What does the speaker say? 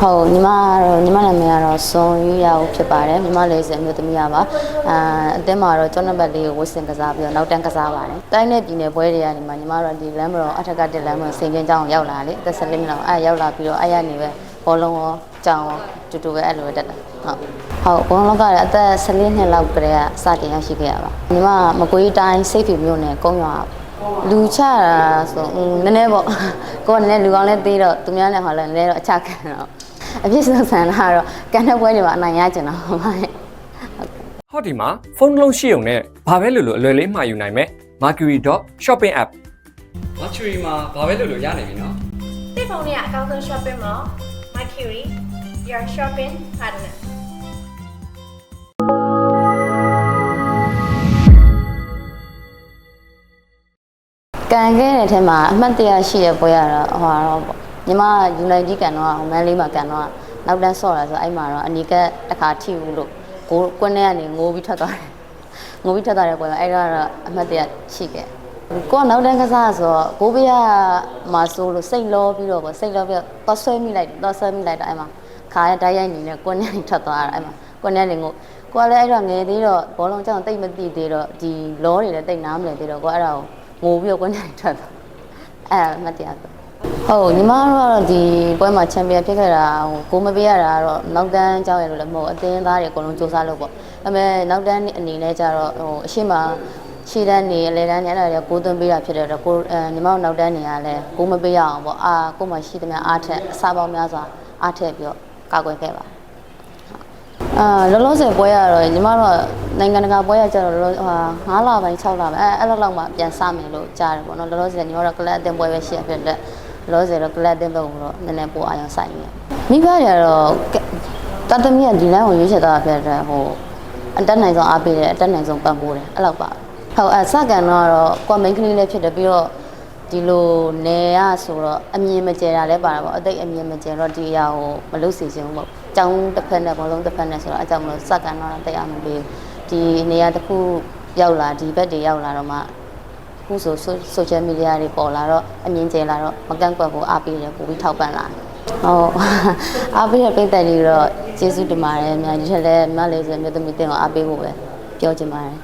ဟုတ်ညီမကတော့ညီမနာမည်ကတော့စွန်ယူရအောင်ဖြစ်ပါတယ်ညီမလေးစံမျိုးသမီးရပါအာအတင်းမှာတော့ကျောင်းနံပါတ်လေးကိုဝတ်ဆင်ကစားပြီးတော့နောက်တန်းကစားပါတယ်တိုင်းနဲ့ပြည်နယ်ပွဲတွေကနေမှညီမတို့ဒီလမ်းမတော်အထက်ကတက်လမ်းမတော်စိန်ကင်းကျောင်းရောက်လာလေသက်ဆက်လေးမိနစ်အဲရောက်လာပြီးတော့အဲ့ရနေပဲဘောလုံးရောကျောင်းရောတူတူပဲအဲ့လိုပဲတက်တာဟုတ်ဟုတ်ဘောလုံးကလည်းအသက်14နှစ်လောက်ကတည်းကစတင်ရရှိခဲ့ရပါညီမမကွေးတိုင်းစိတ်ဖြူမျိုးနဲ့ကုန်းရွာလူချတာဆိုอืมနည်းနည်းပေါ့ကိုကနည်းနည်းလူကောင်းလဲသေးတော့သူများနဲ့ဟောလဲနည်းနည်းတော့အချခံတော့ အပြစ်ဆုံးဆန်တာကတော့ကန်တဲ့ပွဲတွေမှာအနိုင်ရကျင်တော့ဟုတ်ပါရဲ့ဟောဒီမှာဖုန်းတစ်လုံးရှိုံနဲ့ဘာပဲလို့လို့အလွယ်လေးမှာယူနိုင်မယ် Mercury.shopping app Mercury မှာဘာပဲလုပ်လို့ရနိုင်ပြီနော်တိတ်ဖုန်းလေးကအကောင်းဆုံး shopping mall Mercury your shopping partner ကန်ခဲ့တဲ့အထက်မှာအမှတ်တရရှိတဲ့ပွဲရတော့ဟိုတော့ပေါ့ ညီမယူနိုက်တီကန်တော့မန်လေးမှာကန်တော့နောက်တန်းဆော့တာဆိုအဲ့မှာတော့အနီကတစ်ခါထိဘူးလို့ကိုကွန်းထဲကနေငိုးပြီးထွက်သွားတယ်ငိုးပြီးထွက်သွားတဲ့ပွဲမှာအဲ့တော့အမှတ်တရရှိခဲ့ကိုကနောက်တန်းကစားဆိုတော့ကိုဘေးကမှာဆိုလို့စိတ်လောပြီးတော့ပေါ့စိတ်လောပြီးတော့ဆွဲမိလိုက်တော့ဆွဲမိလိုက်တော့အဲ့မှာခါရတိုက်ရိုက်နေနဲ့ကွန်းထဲကနေထွက်သွားတာအဲ့မှာကွန်းထဲကနေငိုကိုကလည်းအဲ့တော့ငယ်သေးတော့ဘောလုံးကြောင်တိတ်မသိသေးတော့ဒီလောတွေလည်းတိတ်နားမလည်သေးတော့ကိုအဲ့ဒါကိုငိုပြီးတော့ကွန်းတိုင်ထွက်သွားအဲ့ဒါမှတ်တရဆို ဟုတ်ညီမတို့ကတော့ဒီပွဲမှာချန်ပီယံဖြစ်ခဲ့တာဟိုကိုမပေးရတာကတော့နောက်တန်းကြောင်းရလို့လည်းမဟုတ်အသင်းသားတွေအကုန်လုံးစူးစမ်းလို့ပေါ့ဒါပေမဲ့နောက်တန်းအနေနဲ့ကျတော့ဟိုအရှိမရှေ့တန်းနေအလဲတန်းနေအဲ့ဒါတွေကိုသွင်းပေးတာဖြစ်တဲ့တော့ကိုအဲညီမတို့နောက်တန်းနေရလဲကိုမပေးရအောင်ပေါ့အာကိုမှရှိသမျှအားထက်အစားပေါင်းများစွာအားထက်ပြီးတော့ကာကွယ်ခဲ့ပါအာလောလောဆယ်ပွဲရတော့ညီမတို့နိုင်ငံတကာပွဲရကြတော့လောလောဟာ9လပိုင်း6လပိုင်းအဲအဲ့လိုလောက်မှပြန်စမယ်လို့ကြားတယ်ပေါ့နော်လောလောဆယ်ညီမတို့ကလပ်အသင်းပွဲပဲရှိရဖြစ်တဲ့ လောလောဆယ်တော့ကလပ်အသင်းဘက်ကိုတော့နည်းနည်းပိုအာရုံစိုက်နေတယ်မိဘတွေကတော့တတ်သမီးကဒီလမ်းကိုရွေးချယ်သွားတာဖြစ်တဲ့ဟိုအတက်နိုင်ဆုံးအားပေးတယ်အတက်နိုင်ဆုံးပံ့ပိုးတယ်အဲ့လောက်ပါဟုတ်အဲစကန်တော့ကွာမိန်းကလေးလေးဖြစ်တယ်ပြီးတော့ဒီလိုနေရဆိုတော့အမြင်မကျဲတာလည်းပါတာပေါ့အသိအမြင်မကျဲတော့ဒီအရာကိုမလုပ်စီခြင်းပေါ့ကျောင်းတစ်ဖက်နဲ့ဘောလုံးတစ်ဖက်နဲ့ဆိုတော့အကြောင်းမလို့စကန်တော့တရားမပေးဒီနေရာတစ်ခုရောက်လာဒီဘက်တွေရောက်လာတော့မှ ခုဆိုဆိုရှယ်မီဒီယာတွေပေါ်လာတော့အမြင်ကျဲလာတော့မကန့်ကွက်ဘူးအားပေးတယ်ပို့ပြီးထောက်ပံ့လာဟုတ်အားပေးတဲ့ပိတ်သက်တွေတော့ကျေးဇူးတင်ပါတယ်အများကြီးထက်လည်းမလေးစမျိုးသမီးတင်ကိုအားပေးဖို့ပဲပြောချင်ပါတယ်